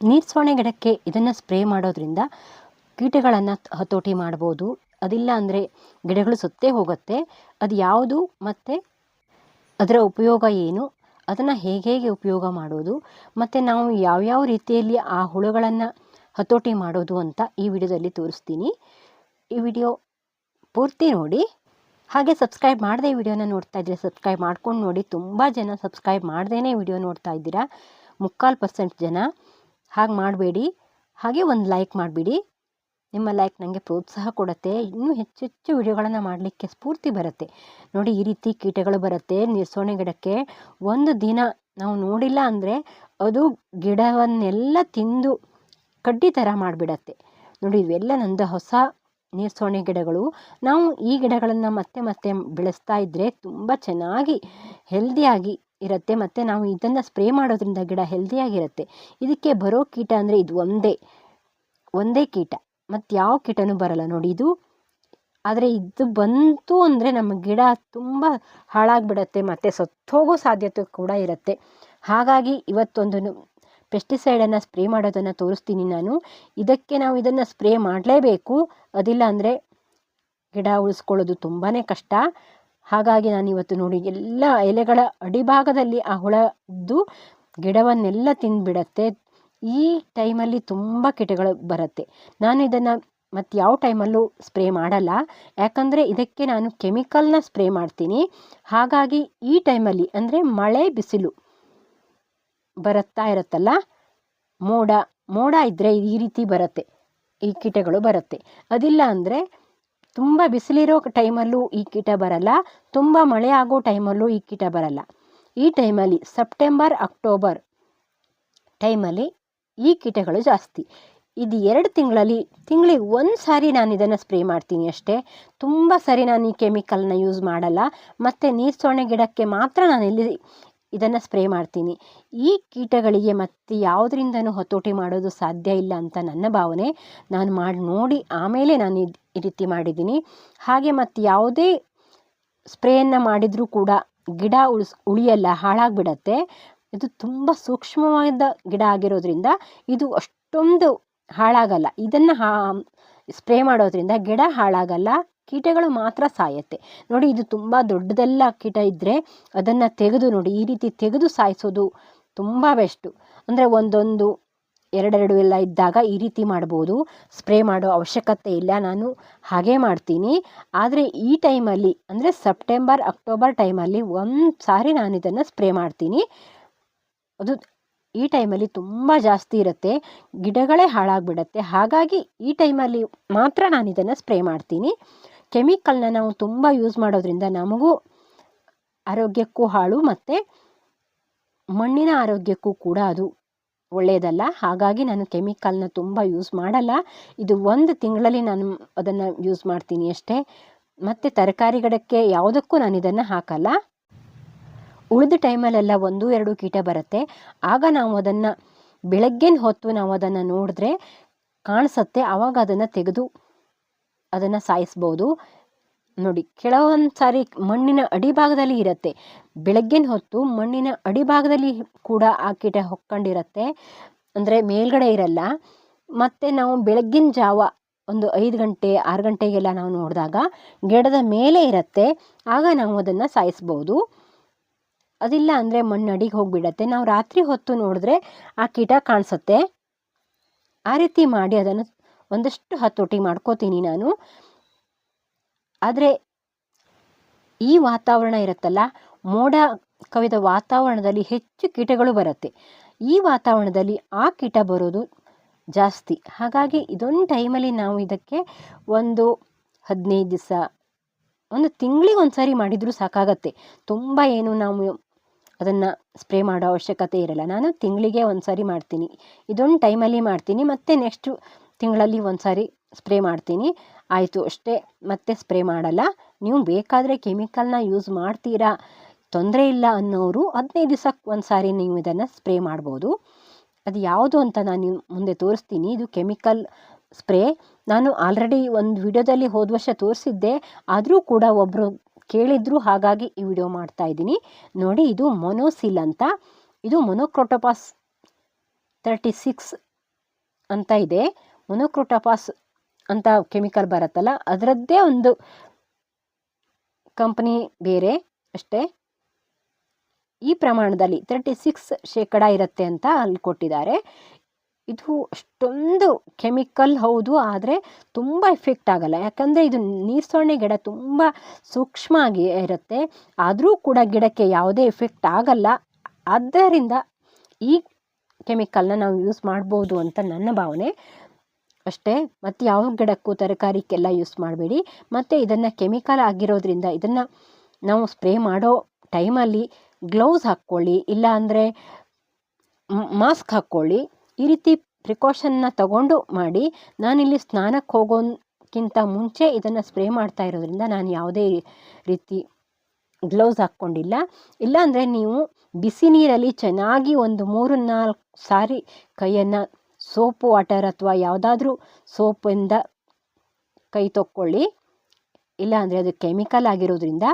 ನೀರ್ಸೋಣೆ ಗಿಡಕ್ಕೆ ಇದನ್ನು ಸ್ಪ್ರೇ ಮಾಡೋದ್ರಿಂದ ಕೀಟಗಳನ್ನು ಹತೋಟಿ ಮಾಡ್ಬೋದು. ಅದಿಲ್ಲ ಅಂದರೆ ಗಿಡಗಳು ಸತ್ತೇ ಹೋಗುತ್ತೆ. ಅದು ಯಾವುದು ಮತ್ತು ಅದರ ಉಪಯೋಗ ಏನು? ಅದನ್ನು ಹೇಗೆ ಹೇಗೆ ಉಪಯೋಗ ಮಾಡೋದು? ಮತ್ತು ನಾವು ಯಾವ್ಯಾವ ರೀತಿಯಲ್ಲಿ ಆ ಹುಳುಗಳನ್ನು ಹತೋಟಿ ಮಾಡೋದು ಅಂತ ಈ ವಿಡಿಯೋದಲ್ಲಿ ತೋರಿಸ್ತೀನಿ. ಈ ವಿಡಿಯೋ ಪೂರ್ತಿ ನೋಡಿ. ಹಾಗೆ ಸಬ್ಸ್ಕ್ರೈಬ್ ಮಾಡದೆ ವಿಡಿಯೋನ ನೋಡ್ತಾ ಇದ್ದೀರಾ ಸಬ್ಸ್ಕ್ರೈಬ್ ಮಾಡ್ಕೊಂಡು ನೋಡಿ. ತುಂಬ ಜನ ಸಬ್ಸ್ಕ್ರೈಬ್ ಮಾಡ್ದೇ ವಿಡಿಯೋ ನೋಡ್ತಾ ಇದ್ದೀರಾ. ಮುಕ್ಕಾಲು ಪರ್ಸೆಂಟ್ ಜನ. ಹಾಗೆ ಮಾಡಬೇಡಿ. ಹಾಗೆ ಒಂದು ಲೈಕ್ ಮಾಡಿಬಿಡಿ. ನಿಮ್ಮ ಲೈಕ್ ನನಗೆ ಪ್ರೋತ್ಸಾಹ ಕೊಡುತ್ತೆ. ಇನ್ನೂ ಹೆಚ್ಚು ಹೆಚ್ಚು ವಿಡಿಯೋಗಳನ್ನು ಮಾಡಲಿಕ್ಕೆ ಸ್ಫೂರ್ತಿ ಬರುತ್ತೆ. ನೋಡಿ, ಈ ರೀತಿ ಕೀಟಗಳು ಬರುತ್ತೆ. ನಿರ್ಸೋಣೆ ಗಿಡಕ್ಕೆ ಒಂದು ದಿನ ನಾವು ನೋಡಿಲ್ಲ ಅಂದರೆ ಅದು ಗಿಡವನ್ನೆಲ್ಲ ತಿಂದು ಕಡ್ಡಿ ಥರ ಮಾಡಿಬಿಡತ್ತೆ. ನೋಡಿ, ಇವೆಲ್ಲ ನಂದು ಹೊಸ ನೀರ್ಸೋಣೆ ಗಿಡಗಳು. ನಾವು ಈ ಗಿಡಗಳನ್ನು ಮತ್ತೆ ಮತ್ತೆ ಬೆಳೆಸ್ತಾ ಇದ್ದರೆ ತುಂಬ ಚೆನ್ನಾಗಿ ಹೆಲ್ದಿಯಾಗಿ ಇರುತ್ತೆ ಮತ್ತು ನಾವು ಇದನ್ನು ಸ್ಪ್ರೇ ಮಾಡೋದ್ರಿಂದ ಗಿಡ ಹೆಲ್ದಿಯಾಗಿರುತ್ತೆ ಇದಕ್ಕೆ ಬರೋ ಕೀಟ ಅಂದರೆ ಇದು ಒಂದೇ ಒಂದೇ ಕೀಟ. ಮತ್ತು ಯಾವ ಕೀಟನೂ ಬರಲ್ಲ ನೋಡಿ ಇದು. ಆದರೆ ಇದು ಬಂತು ಅಂದರೆ ನಮ್ಮ ಗಿಡ ತುಂಬ ಹಾಳಾಗಿಬಿಡತ್ತೆ ಮತ್ತು ಸತ್ತೋಗೋ ಸಾಧ್ಯತೆ ಕೂಡ ಇರುತ್ತೆ. ಹಾಗಾಗಿ ಇವತ್ತೊಂದು ಪೆಸ್ಟಿಸೈಡನ್ನು ಸ್ಪ್ರೇ ಮಾಡೋದನ್ನು ತೋರಿಸ್ತೀನಿ ನಾನು. ಇದಕ್ಕೆ ನಾವು ಇದನ್ನು ಸ್ಪ್ರೇ ಮಾಡಲೇಬೇಕು. ಅದಿಲ್ಲ ಅಂದರೆ ಗಿಡ ಉಳಿಸ್ಕೊಳ್ಳೋದು ತುಂಬಾ ಕಷ್ಟ. ಹಾಗಾಗಿ ನಾನು ಇವತ್ತು ನೋಡಿ ಎಲ್ಲ ಎಲೆಗಳ ಅಡಿಭಾಗದಲ್ಲಿ ಆ ಹುಳದ್ದು ಗಿಡವನ್ನೆಲ್ಲ ತಿಂದುಬಿಡತ್ತೆ. ಈ ಟೈಮಲ್ಲಿ ತುಂಬ ಕೀಟಗಳು ಬರುತ್ತೆ. ನಾನು ಇದನ್ನು ಮತ್ತು ಯಾವ ಟೈಮಲ್ಲೂ ಸ್ಪ್ರೇ ಮಾಡಲ್ಲ. ಯಾಕಂದರೆ ಇದಕ್ಕೆ ನಾನು ಕೆಮಿಕಲ್ನ ಸ್ಪ್ರೇ ಮಾಡ್ತೀನಿ. ಹಾಗಾಗಿ ಈ ಟೈಮಲ್ಲಿ ಅಂದರೆ ಮಳೆ ಬಿಸಿಲು ಬರುತ್ತಾ ಇರುತ್ತಲ್ಲ, ಮೋಡ ಮೋಡ ಇದ್ದರೆ ಈ ರೀತಿ ಬರುತ್ತೆ. ಈ ಕೀಟಗಳು ಬರುತ್ತೆ. ಅದಿಲ್ಲ ಅಂದರೆ ತುಂಬ ಬಿಸಿಲಿರೋ ಟೈಮಲ್ಲೂ ಈ ಕೀಟ ಬರಲ್ಲ, ತುಂಬ ಮಳೆ ಆಗೋ ಟೈಮಲ್ಲೂ ಈ ಕೀಟ ಬರಲ್ಲ. ಈ ಟೈಮಲ್ಲಿ ಸೆಪ್ಟೆಂಬರ್, ಅಕ್ಟೋಬರ್ ಟೈಮಲ್ಲಿ ಈ ಕೀಟಗಳು ಜಾಸ್ತಿ. ಇದು ಎರಡು ತಿಂಗಳಲ್ಲಿ, ತಿಂಗಳಿಗೆ ಒಂದು ಸಾರಿ ನಾನು ಇದನ್ನು ಸ್ಪ್ರೇ ಮಾಡ್ತೀನಿ ಅಷ್ಟೇ. ತುಂಬ ಸರಿ ನಾನು ಈ ಕೆಮಿಕಲ್ನ ಯೂಸ್ ಮಾಡಲ್ಲ. ಮತ್ತು ನೀರು ಸೊಣೆ ಗಿಡಕ್ಕೆ ಮಾತ್ರ ನಾನು ಎಲ್ಲಿ ಇದನ್ನು ಸ್ಪ್ರೇ ಮಾಡ್ತೀನಿ. ಈ ಕೀಟಗಳಿಗೆ ಮತ್ತೆ ಯಾವುದರಿಂದನೂ ಹತೋಟಿ ಮಾಡೋದು ಸಾಧ್ಯ ಇಲ್ಲ ಅಂತ ನನ್ನ ಭಾವನೆ. ನಾನು ಮಾಡಿ, ನೋಡಿ ಆಮೇಲೆ ನಾನು ಈ ರೀತಿ ಮಾಡಿದ್ದೀನಿ. ಹಾಗೆ ಮತ್ತು ಯಾವುದೇ ಸ್ಪ್ರೇಯನ್ನು ಮಾಡಿದರೂ ಕೂಡ ಗಿಡ ಉಳಿಸ್, ಉಳಿಯಲ್ಲ, ಹಾಳಾಗಿಬಿಡತ್ತೆ. ಇದು ತುಂಬ ಸೂಕ್ಷ್ಮವಾದ ಗಿಡ ಆಗಿರೋದ್ರಿಂದ ಇದು ಅಷ್ಟೊಂದು ಹಾಳಾಗಲ್ಲ. ಇದನ್ನು ಹಾ ಸ್ಪ್ರೇ ಮಾಡೋದ್ರಿಂದ ಗಿಡ ಹಾಳಾಗಲ್ಲ. ಕೀಟಗಳು ಮಾತ್ರ ಸಾಯತ್ತೆ. ನೋಡಿ, ಇದು ತುಂಬ ದೊಡ್ಡದೆಲ್ಲ ಕೀಟ ಇದ್ದರೆ ಅದನ್ನು ತೆಗೆದು ನೋಡಿ, ಈ ರೀತಿ ತೆಗೆದು ಸಾಯಿಸೋದು ತುಂಬ ಬೆಸ್ಟು ಅಂದರೆ ಒಂದೊಂದು, ಎರಡೆರಡು ಎಲ್ಲ ಇದ್ದಾಗ ಈ ರೀತಿ ಮಾಡ್ಬೋದು. ಸ್ಪ್ರೇ ಮಾಡೋ ಅವಶ್ಯಕತೆ ಇಲ್ಲ, ನಾನು ಹಾಗೆ ಮಾಡ್ತೀನಿ. ಆದರೆ ಈ ಟೈಮಲ್ಲಿ ಅಂದರೆ ಸೆಪ್ಟೆಂಬರ್ ಅಕ್ಟೋಬರ್ ಟೈಮಲ್ಲಿ ಒಂದು ಸಾರಿ ನಾನು ಇದನ್ನು ಸ್ಪ್ರೇ ಮಾಡ್ತೀನಿ. ಅದು ಈ ಟೈಮಲ್ಲಿ ತುಂಬ ಜಾಸ್ತಿ ಇರುತ್ತೆ, ಗಿಡಗಳೇ ಹಾಳಾಗಿಬಿಡತ್ತೆ. ಹಾಗಾಗಿ ಈ ಟೈಮಲ್ಲಿ ಮಾತ್ರ ನಾನು ಇದನ್ನು ಸ್ಪ್ರೇ ಮಾಡ್ತೀನಿ. ಕೆಮಿಕಲ್ನ ನಾವು ತುಂಬ ಯೂಸ್ ಮಾಡೋದ್ರಿಂದ ನಮಗೂ ಆರೋಗ್ಯಕ್ಕೂ ಹಾಳು ಮತ್ತು ಮಣ್ಣಿನ ಆರೋಗ್ಯಕ್ಕೂ ಕೂಡ ಅದು ಒಳ್ಳೆಯದಲ್ಲ ಹಾಗಾಗಿ ನಾನು ಕೆಮಿಕಲ್ನ ತುಂಬ ಯೂಸ್ ಮಾಡಲ್ಲ. ಇದು ಒಂದು ತಿಂಗಳಲ್ಲಿ ನಾನು ಅದನ್ನು ಯೂಸ್ ಮಾಡ್ತೀನಿ ಅಷ್ಟೇ. ಮತ್ತು ತರಕಾರಿ ಗಿಡಕ್ಕೆ ಯಾವುದಕ್ಕೂ ನಾನು ಇದನ್ನು ಹಾಕಲ್ಲ. ಉಳಿದ ಟೈಮಲ್ಲೆಲ್ಲ ಒಂದು, ಎರಡು ಕೀಟ ಬರುತ್ತೆ. ಆಗ ನಾವು ಅದನ್ನು ಬೆಳಗ್ಗಿನ ಹೊತ್ತು ನಾವು ಅದನ್ನು ನೋಡಿದ್ರೆ ಕಾಣಿಸುತ್ತೆ. ಆವಾಗ ಅದನ್ನು ತೆಗೆದು ಅದನ್ನು ಸಾಯಿಸ್ಬೋದು. ನೋಡಿ ಕೆಲವೊಂದು ಸಾರಿ ಮಣ್ಣಿನ ಅಡಿಭಾಗದಲ್ಲಿ ಇರುತ್ತೆ. ಬೆಳಗ್ಗಿನ ಹೊತ್ತು ಮಣ್ಣಿನ ಅಡಿಭಾಗದಲ್ಲಿ ಕೂಡ ಆ ಕೀಟ ಹೊಕ್ಕೊಂಡಿರತ್ತೆ. ಅಂದರೆ ಮೇಲ್ಗಡೆ ಇರಲ್ಲ. ಮತ್ತು ನಾವು ಬೆಳಗ್ಗಿನ ಜಾವ ಒಂದು ಐದು ಗಂಟೆ, ಆರು ಗಂಟೆಗೆಲ್ಲ ನಾವು ನೋಡಿದಾಗ ಗಿಡದ ಮೇಲೆ ಇರುತ್ತೆ. ಆಗ ನಾವು ಅದನ್ನು ಸಾಯಿಸ್ಬೋದು. ಅದಿಲ್ಲ ಅಂದರೆ ಮಣ್ಣು ಅಡಿಗೆ ಹೋಗಿಬಿಡತ್ತೆ. ನಾವು ರಾತ್ರಿ ಹೊತ್ತು ನೋಡಿದ್ರೆ ಆ ಕೀಟ ಕಾಣಿಸುತ್ತೆ. ಆ ರೀತಿ ಮಾಡಿ ಅದನ್ನು ಒಂದಷ್ಟು ಹತೋಟಿ ಮಾಡ್ಕೋತೀನಿ ನಾನು. ಆದರೆ ಈ ವಾತಾವರಣ ಇರುತ್ತಲ್ಲ, ಮೋಡ ಕವಿದ ವಾತಾವರಣದಲ್ಲಿ ಹೆಚ್ಚು ಕೀಟಗಳು ಬರುತ್ತೆ. ಈ ವಾತಾವರಣದಲ್ಲಿ ಆ ಕೀಟ ಬರೋದು ಜಾಸ್ತಿ. ಹಾಗಾಗಿ ಇದೊಂದು ಟೈಮಲ್ಲಿ ನಾವು ಇದಕ್ಕೆ ಒಂದು ಹದಿನೈದು ದಿವಸ, ಒಂದು ತಿಂಗಳಿಗೆ ಒಂದು ಸಾರಿ ಮಾಡಿದರೂ ಸಾಕಾಗತ್ತೆ. ತುಂಬ ಏನು ನಾವು ಅದನ್ನು ಸ್ಪ್ರೇ ಮಾಡೋ ಅವಶ್ಯಕತೆ ಇರಲ್ಲ. ನಾನು ತಿಂಗಳಿಗೆ ಒಂದು ಸಾರಿ ಮಾಡ್ತೀನಿ. ಇದೊಂದು ಟೈಮಲ್ಲಿ ಮಾಡ್ತೀನಿ. ಮತ್ತು ನೆಕ್ಸ್ಟು ತಿಂಗಳಲ್ಲಿ ಒಂದು ಸಾರಿ ಸ್ಪ್ರೇ ಮಾಡ್ತೀನಿ. ಆಯಿತು, ಅಷ್ಟೇ. ಮತ್ತೆ ಸ್ಪ್ರೇ ಮಾಡಲ್ಲ. ನೀವು ಬೇಕಾದರೆ ಕೆಮಿಕಲ್ನ ಯೂಸ್ ಮಾಡ್ತೀರಾ? ತೊಂದರೆ ಇಲ್ಲ ಅನ್ನೋರು ಹದಿನೈದು ದಿವಸಕ್ಕೆ ಒಂದು ಸಾರಿ ನೀವು ಇದನ್ನು ಸ್ಪ್ರೇ ಮಾಡ್ಬೋದು. ಅದು ಯಾವುದು ಅಂತ ನಾನು ಮುಂದೆ ತೋರಿಸ್ತೀನಿ. ಇದು ಕೆಮಿಕಲ್ ಸ್ಪ್ರೇ. ನಾನು ಆಲ್ರೆಡಿ ಒಂದು ವಿಡಿಯೋದಲ್ಲಿ ಹೋದ ವರ್ಷ ತೋರಿಸಿದ್ದೆ. ಆದರೂ ಕೂಡ ಒಬ್ಬರು ಕೇಳಿದ್ರು, ಹಾಗಾಗಿ ಈ ವಿಡಿಯೋ ಮಾಡ್ತಾ ಇದ್ದೀನಿ. ನೋಡಿ, ಇದು ಮೊನೋಸಿಲ್ ಅಂತ. ಇದು ಮೊನೋಕ್ರೋಟೋಪಾಸ್ ತರ್ಟಿ ಸಿಕ್ಸ್ ಅಂತ ಇದೆ. ಮೊನೊಕ್ರೋಟೋಫಾಸ್ ಅಂತ ಕೆಮಿಕಲ್ ಬರುತ್ತಲ್ಲ, ಅದರದ್ದೇ ಒಂದು ಕಂಪನಿ ಬೇರೆ ಅಷ್ಟೇ. ಈ ಪ್ರಮಾಣದಲ್ಲಿ ತರ್ಟಿ ಸಿಕ್ಸ್ ಶೇಕಡ ಇರುತ್ತೆ ಅಂತ ಅಲ್ಲಿ ಕೊಟ್ಟಿದ್ದಾರೆ. ಇದು ಅಷ್ಟೊಂದು ಕೆಮಿಕಲ್ ಹೌದು, ಆದರೆ ತುಂಬ ಎಫೆಕ್ಟ್ ಆಗಲ್ಲ. ಯಾಕಂದರೆ ಇದು ನೀರ್ಸೊಣ್ಣೆ ಗಿಡ ತುಂಬ ಸೂಕ್ಷ್ಮ ಆಗಿ ಇರುತ್ತೆ. ಆದರೂ ಕೂಡ ಗಿಡಕ್ಕೆ ಯಾವುದೇ ಎಫೆಕ್ಟ್ ಆಗಲ್ಲ. ಆದ್ದರಿಂದ ಈ ಕೆಮಿಕಲ್ನ ನಾವು ಯೂಸ್ ಮಾಡ್ಬೋದು ಅಂತ ನನ್ನ ಭಾವನೆ. ಅಷ್ಟೇ. ಮತ್ತು ಯಾವ ಗಿಡಕ್ಕೂ ತರಕಾರಿಗೆಲ್ಲ ಯೂಸ್ ಮಾಡಬೇಡಿ. ಮತ್ತು ಇದನ್ನು ಕೆಮಿಕಲ್ ಆಗಿರೋದ್ರಿಂದ ಇದನ್ನು ನಾವು ಸ್ಪ್ರೇ ಮಾಡೋ ಟೈಮಲ್ಲಿ ಗ್ಲೌಸ್ ಹಾಕ್ಕೊಳ್ಳಿ. ಇಲ್ಲ ಅಂದರೆ ಮಾಸ್ಕ್ ಹಾಕ್ಕೊಳ್ಳಿ. ಈ ರೀತಿ ಪ್ರಿಕಾಷನ್ನ ತಗೊಂಡು ಮಾಡಿ. ನಾನಿಲ್ಲಿ ಸ್ನಾನಕ್ಕೆ ಹೋಗೋಕ್ಕಿಂತ ಮುಂಚೆ ಇದನ್ನು ಸ್ಪ್ರೇ ಮಾಡ್ತಾ ಇರೋದ್ರಿಂದ ನಾನು ಯಾವುದೇ ರೀತಿ ಗ್ಲೌಸ್ ಹಾಕ್ಕೊಂಡಿಲ್ಲ. ಇಲ್ಲಾಂದರೆ ನೀವು ಬಿಸಿ ನೀರಲ್ಲಿ ಚೆನ್ನಾಗಿ ಒಂದು ಮೂರು ನಾಲ್ಕು ಸಾರಿ ಕೈಯನ್ನು ಸೋಪು ವಾಟರ್ ಅಥವಾ ಯಾವುದಾದ್ರೂ ಸೋಪಿಂದ ಕೈ ತೊಕ್ಕೊಳ್ಳಿ. ಇಲ್ಲಾಂದರೆ ಅದು ಕೆಮಿಕಲ್ ಆಗಿರೋದ್ರಿಂದ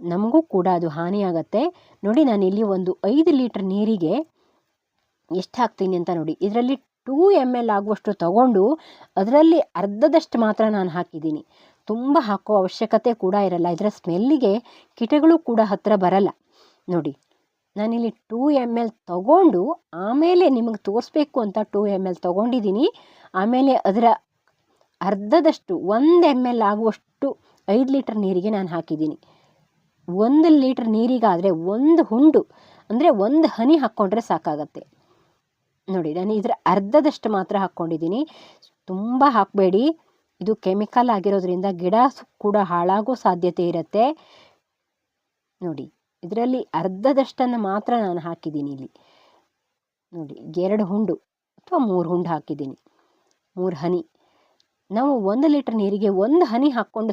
ನಮಗೂ ಕೂಡ ಅದು ಹಾನಿಯಾಗತ್ತೆ. ನೋಡಿ ನಾನಿಲ್ಲಿ ಒಂದು ಐದು ಲೀಟ್ರ್ ನೀರಿಗೆ ಎಷ್ಟು ಹಾಕ್ತೀನಿ ಅಂತ ನೋಡಿ. ಇದರಲ್ಲಿ ಟೂ ಎಂ ಎಲ್ ಆಗುವಷ್ಟು ತಗೊಂಡು ಅದರಲ್ಲಿ ಅರ್ಧದಷ್ಟು ಮಾತ್ರ ನಾನು ಹಾಕಿದ್ದೀನಿ. ತುಂಬ ಹಾಕೋ ಅವಶ್ಯಕತೆ ಕೂಡ ಇರಲ್ಲ. ಇದರ ಸ್ಮೆಲ್ಲಿಗೆ ಕೀಟಗಳು ಕೂಡ ಹತ್ತಿರ ಬರಲ್ಲ. ನೋಡಿ ನಾನಿಲ್ಲಿ ಟೂ ಎಂ ಎಲ್ ತಗೊಂಡು ಆಮೇಲೆ ನಿಮಗೆ ತೋರಿಸ್ಬೇಕು ಅಂತ ಟೂ ಎಂ ಎಲ್ ತೊಗೊಂಡಿದ್ದೀನಿ. ಆಮೇಲೆ ಅದರ ಅರ್ಧದಷ್ಟು ಒಂದು ಎಂ ಎಲ್ ಆಗುವಷ್ಟು ಐದು ಲೀಟ್ರ್ ನೀರಿಗೆ ನಾನು ಹಾಕಿದ್ದೀನಿ. ಒಂದು ಲೀಟ್ರ್ ನೀರಿಗಾದರೆ ಒಂದು ಹುಂಡು, ಅಂದರೆ ಒಂದು ಹನಿ ಹಾಕ್ಕೊಂಡ್ರೆ ಸಾಕಾಗತ್ತೆ. ನೋಡಿ, ನಾನು ಇದರ ಅರ್ಧದಷ್ಟು ಮಾತ್ರ ಹಾಕ್ಕೊಂಡಿದ್ದೀನಿ. ತುಂಬ ಹಾಕಬೇಡಿ. ಇದು ಕೆಮಿಕಲ್ ಆಗಿರೋದ್ರಿಂದ ಗಿಡ ಕೂಡ ಹಾಳಾಗೋ ಸಾಧ್ಯತೆ ಇರುತ್ತೆ. ನೋಡಿ ಇದರಲ್ಲಿ ಅರ್ಧದಷ್ಟನ್ನು ಮಾತ್ರ ನಾನು ಹಾಕಿದ್ದೀನಿ ಇಲ್ಲಿ. ನೋಡಿ, ಎರಡು ಹುಂಡು ಅಥವಾ ಮೂರು ಹುಂಡು ಹಾಕಿದ್ದೀನಿ. ಮೂರು ಹನಿ. ನಾವು ಒಂದು ಲೀಟ್ರ್ ನೀರಿಗೆ ಒಂದು ಹನಿ ಹಾಕ್ಕೊಂಡು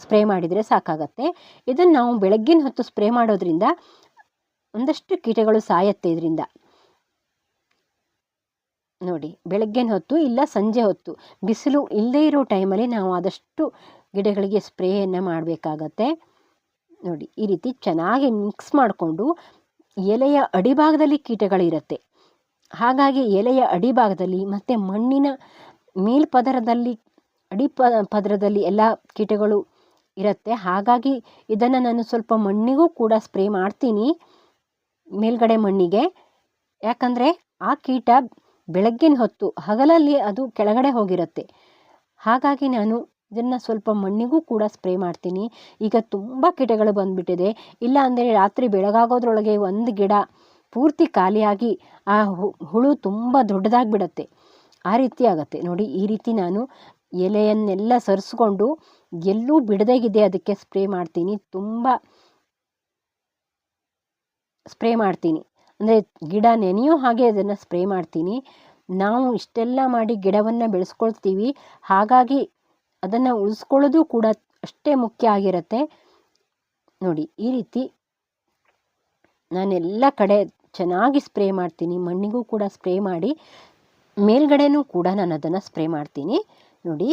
ಸ್ಪ್ರೇ ಮಾಡಿದರೆ ಸಾಕಾಗತ್ತೆ. ಇದನ್ನು ನಾವು ಬೆಳಗ್ಗಿನ ಹೊತ್ತು ಸ್ಪ್ರೇ ಮಾಡೋದ್ರಿಂದ ಒಂದಷ್ಟು ಕೀಟಗಳು ಸಾಯತ್ತೆ ಇದರಿಂದ. ನೋಡಿ, ಬೆಳಗ್ಗಿನ ಹೊತ್ತು ಇಲ್ಲ ಸಂಜೆ ಹೊತ್ತು. ಬಿಸಿಲು ಇಲ್ಲದೇ ಇರೋ ಟೈಮಲ್ಲಿ ನಾವು ಆದಷ್ಟು ಗಿಡಗಳಿಗೆ ಸ್ಪ್ರೇಯನ್ನು ಮಾಡಬೇಕಾಗತ್ತೆ. ನೋಡಿ, ಈ ರೀತಿ ಚೆನ್ನಾಗಿ ಮಿಕ್ಸ್ ಮಾಡಿಕೊಂಡು ಎಲೆಯ ಅಡಿಭಾಗದಲ್ಲಿ ಕೀಟಗಳಿರುತ್ತೆ. ಹಾಗಾಗಿ ಎಲೆಯ ಅಡಿಭಾಗದಲ್ಲಿ ಮತ್ತು ಮಣ್ಣಿನ ಮೇಲ್ಪದರದಲ್ಲಿ ಅಡಿ ಪ ಪದರದಲ್ಲಿ ಎಲ್ಲ ಕೀಟಗಳು ಇರುತ್ತೆ. ಹಾಗಾಗಿ ಇದನ್ನು ನಾನು ಸ್ವಲ್ಪ ಮಣ್ಣಿಗೂ ಕೂಡ ಸ್ಪ್ರೇ ಮಾಡ್ತೀನಿ, ಮೇಲ್ಗಡೆ ಮಣ್ಣಿಗೆ. ಯಾಕಂದರೆ ಆ ಕೀಟ ಬೆಳಗ್ಗಿನ ಹೊತ್ತು ಹಗಲಲ್ಲಿ ಅದು ಕೆಳಗಡೆ ಹೋಗಿರುತ್ತೆ. ಹಾಗಾಗಿ ನಾನು ಇದನ್ನು ಸ್ವಲ್ಪ ಮಣ್ಣಿಗೂ ಕೂಡ ಸ್ಪ್ರೇ ಮಾಡ್ತೀನಿ. ಈಗ ತುಂಬ ಕೀಟಗಳು ಬಂದುಬಿಟ್ಟಿದೆ. ಇಲ್ಲ ಅಂದರೆ ರಾತ್ರಿ ಬೆಳಗಾಗೋದ್ರೊಳಗೆ ಒಂದು ಗಿಡ ಪೂರ್ತಿ ಖಾಲಿಯಾಗಿ ಆ ಹುಳು ತುಂಬ ದೊಡ್ಡದಾಗಿಬಿಡತ್ತೆ. ಆ ರೀತಿ ಆಗುತ್ತೆ. ನೋಡಿ, ಈ ರೀತಿ ನಾನು ಎಲೆಯನ್ನೆಲ್ಲ ಸರಿಸ್ಕೊಂಡು ಎಲ್ಲೂ ಬಿಡದಾಗಿದೆ ಅದಕ್ಕೆ ಸ್ಪ್ರೇ ಮಾಡ್ತೀನಿ. ತುಂಬ ಸ್ಪ್ರೇ ಮಾಡ್ತೀನಿ. ಅಂದರೆ ಗಿಡ ನೆನೆಯೋ ಹಾಗೆ ಅದನ್ನು ಸ್ಪ್ರೇ ಮಾಡ್ತೀನಿ. ನಾವು ಇಷ್ಟೆಲ್ಲ ಮಾಡಿ ಗಿಡವನ್ನು ಬೆಳೆಸ್ಕೊಳ್ತೀವಿ. ಹಾಗಾಗಿ ಅದನ್ನು ಉಳಿಸ್ಕೊಳ್ಳೋದು ಕೂಡ ಅಷ್ಟೇ ಮುಖ್ಯ ಆಗಿರುತ್ತೆ. ನೋಡಿ, ಈ ರೀತಿ ನಾನೆಲ್ಲ ಕಡೆ ಚೆನ್ನಾಗಿ ಸ್ಪ್ರೇ ಮಾಡ್ತೀನಿ. ಮಣ್ಣಿಗೂ ಕೂಡ ಸ್ಪ್ರೇ ಮಾಡಿ, ಮೇಲ್ಗಡೆನೂ ಕೂಡ ನಾನು ಅದನ್ನು ಸ್ಪ್ರೇ ಮಾಡ್ತೀನಿ. ನೋಡಿ,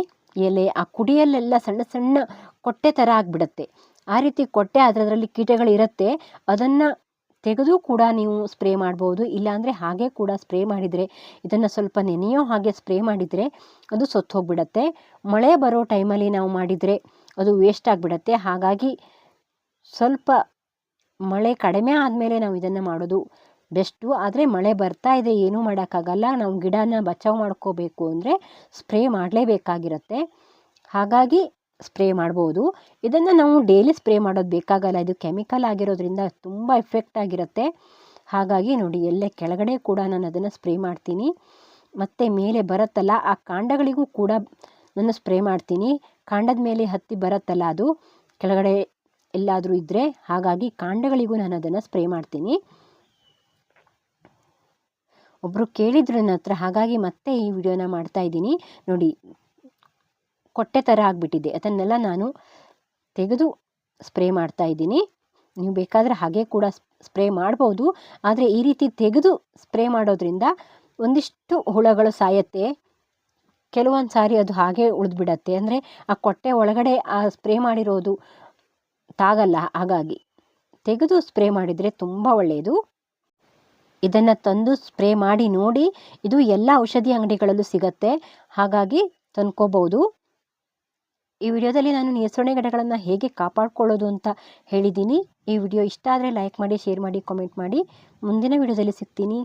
ಎಲೆ ಆ ಕುಡಿಯಲ್ಲೆಲ್ಲ ಸಣ್ಣ ಸಣ್ಣ ಕೊಟ್ಟೆ ಥರ ಆಗಿಬಿಡತ್ತೆ. ಆ ರೀತಿ ಕೊಟ್ಟೆ ಅದರಲ್ಲಿ ಕೀಟಗಳಿರುತ್ತೆ ಅದನ್ನು ತೆಗೆದು ಕೂಡ ನೀವು ಸ್ಪ್ರೇ ಮಾಡ್ಬೋದು. ಇಲ್ಲಾಂದರೆ ಹಾಗೆ ಕೂಡ ಸ್ಪ್ರೇ ಮಾಡಿದರೆ, ಇದನ್ನು ಸ್ವಲ್ಪ ನೆನೆಯೋ ಹಾಗೆ ಸ್ಪ್ರೇ ಮಾಡಿದರೆ ಅದು ಸೊತ್ತು ಹೋಗ್ಬಿಡತ್ತೆ. ಮಳೆ ಬರೋ ಟೈಮಲ್ಲಿ ನಾವು ಮಾಡಿದರೆ ಅದು ವೇಸ್ಟ್ ಆಗಿಬಿಡತ್ತೆ. ಹಾಗಾಗಿ ಸ್ವಲ್ಪ ಮಳೆ ಕಡಿಮೆ ಆದಮೇಲೆ ನಾವು ಇದನ್ನು ಮಾಡೋದು ಬೆಸ್ಟು. ಆದರೆ ಮಳೆ ಬರ್ತಾ ಇದೆ, ಏನೂ ಮಾಡೋಕ್ಕಾಗಲ್ಲ. ನಾವು ಗಿಡನ ಬಚಾವ್ ಮಾಡ್ಕೋಬೇಕು ಅಂದರೆ ಸ್ಪ್ರೇ ಮಾಡಲೇಬೇಕಾಗಿರತ್ತೆ. ಹಾಗಾಗಿ ಸ್ಪ್ರೇ ಮಾಡ್ಬೋದು. ಇದನ್ನು ನಾವು ಡೈಲಿ ಸ್ಪ್ರೇ ಮಾಡೋದು ಬೇಕಾಗಲ್ಲ. ಇದು ಕೆಮಿಕಲ್ ಆಗಿರೋದ್ರಿಂದ ತುಂಬ ಎಫೆಕ್ಟ್ ಆಗಿರುತ್ತೆ. ಹಾಗಾಗಿ ನೋಡಿ, ಎಲ್ಲೇ ಕೆಳಗಡೆ ಕೂಡ ನಾನು ಅದನ್ನು ಸ್ಪ್ರೇ ಮಾಡ್ತೀನಿ. ಮತ್ತು ಮೇಲೆ ಬರುತ್ತಲ್ಲ, ಆ ಕಾಂಡಗಳಿಗೂ ಕೂಡ ನಾನು ಸ್ಪ್ರೇ ಮಾಡ್ತೀನಿ. ಕಾಂಡದ ಮೇಲೆ ಹತ್ತಿ ಬರುತ್ತಲ್ಲ ಅದು. ಕೆಳಗಡೆ ಎಲ್ಲಾದರೂ ಇದ್ದರೆ ಹಾಗಾಗಿ ಕಾಂಡಗಳಿಗೂ ನಾನು ಅದನ್ನು ಸ್ಪ್ರೇ ಮಾಡ್ತೀನಿ. ಒಬ್ಬರು ಕೇಳಿದ್ರು ನನ್ನ ಹತ್ರ, ಹಾಗಾಗಿ ಮತ್ತೆ ಈ ವಿಡಿಯೋನ ಮಾಡ್ತಾ ಇದ್ದೀನಿ. ನೋಡಿ ಕೊಟ್ಟೆ ಥರ ಆಗಿಬಿಟ್ಟಿದೆ. ಅದನ್ನೆಲ್ಲ ನಾನು ತೆಗೆದು ಸ್ಪ್ರೇ ಮಾಡ್ತಾ ಇದ್ದೀನಿ. ನೀವು ಬೇಕಾದರೆ ಹಾಗೆ ಕೂಡ ಸ್ಪ್ರೇ ಮಾಡ್ಬೋದು. ಆದರೆ ಈ ರೀತಿ ತೆಗೆದು ಸ್ಪ್ರೇ ಮಾಡೋದ್ರಿಂದ ಒಂದಿಷ್ಟು ಹುಳಗಳು ಸಾಯತ್ತೆ. ಕೆಲವೊಂದು ಸಾರಿ ಅದು ಹಾಗೆ ಉಳಿದ್ಬಿಡತ್ತೆ ಅಂದರೆ ಆ ಕೊಟ್ಟೆ ಒಳಗಡೆ ಆ ಸ್ಪ್ರೇ ಮಾಡಿರೋದು ತಾಗಲ್ಲ ಹಾಗಾಗಿ. ತೆಗೆದು ಸ್ಪ್ರೇ ಮಾಡಿದರೆ ತುಂಬ ಒಳ್ಳೆಯದು ಇದನ್ನು ತಂದು ಸ್ಪ್ರೇ ಮಾಡಿ ನೋಡಿ ಇದು ಎಲ್ಲ ಔಷಧಿ ಅಂಗಡಿಗಳಲ್ಲೂ ಸಿಗತ್ತೆ. ಹಾಗಾಗಿ ತಂದ್ಕೋಬೋದು. ಈ ವಿಡಿಯೋದಲ್ಲಿ ನಾನು ನೀರ್ಸೊಣೆ ಗಿಡಗಳನ್ನು ಹೇಗೆ ಕಾಪಾಡ್ಕೊಳ್ಳೋದು ಅಂತ ಹೇಳಿದ್ದೀನಿ. ಈ ವಿಡಿಯೋ ಇಷ್ಟ ಆದರೆ ಲೈಕ್ ಮಾಡಿ ಶೇರ್ ಮಾಡಿ ಕಾಮೆಂಟ್ ಮಾಡಿ. ಮುಂದಿನ ವಿಡಿಯೋದಲ್ಲಿ ಸಿಗ್ತೀನಿ.